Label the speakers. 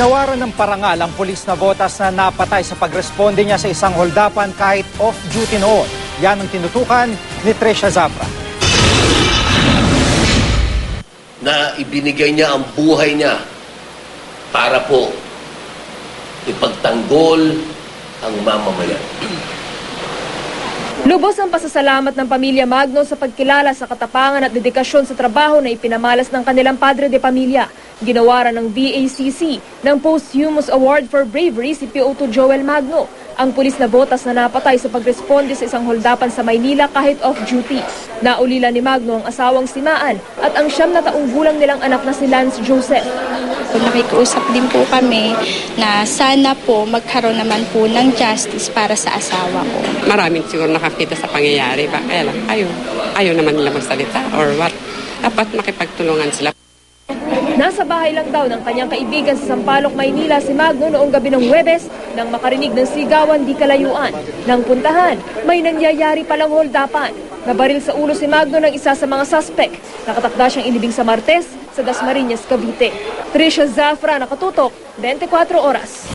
Speaker 1: Ginawaran ng parangal ang pulis na botas na napatay sa pagresponde niya sa isang holdapan kahit off-duty noon. Yan ang tinutukan ni Tricia Zapra.
Speaker 2: na ibinigay niya ang buhay niya para po ipagtanggol ang mamamayan.
Speaker 3: Lubos ang pasasalamat ng pamilya Magno sa pagkilala sa katapangan at dedikasyon sa trabaho na ipinamalas ng kanilang padre de pamilya. Ginawaran ng VACC ng Posthumous Award for Bravery si PO2 Joel Magno, ang pulis na botas na napatay sa pagresponde sa isang holdapan sa Maynila kahit off-duty. Naulila ni Magno ang asawang si Maan at ang siyam na taong gulang nilang anak na si Lance Joseph.
Speaker 4: Nakikiusap din po kami na sana po magkaroon naman po ng justice para sa asawa ko.
Speaker 5: maraming siguro nakakita sa pangyayari ba? Kaya lang, ayaw. Ayaw naman nila magsalita or what. Dapat makipagtulungan sila.
Speaker 3: Nasa bahay lang daw ng kanyang kaibigan sa Sampaloc, Maynila si Magno noong gabi ng Huwebes nang makarinig ng sigawan di kalayuan. Nang puntahan, may nangyayari palang holdapan. Nabaril sa ulo si Magno ng isa sa mga suspect. Nakatakda siyang inibing sa Martes sa Dasmariñas, Cavite. Tricia Zafra, nakatutok, 24 oras.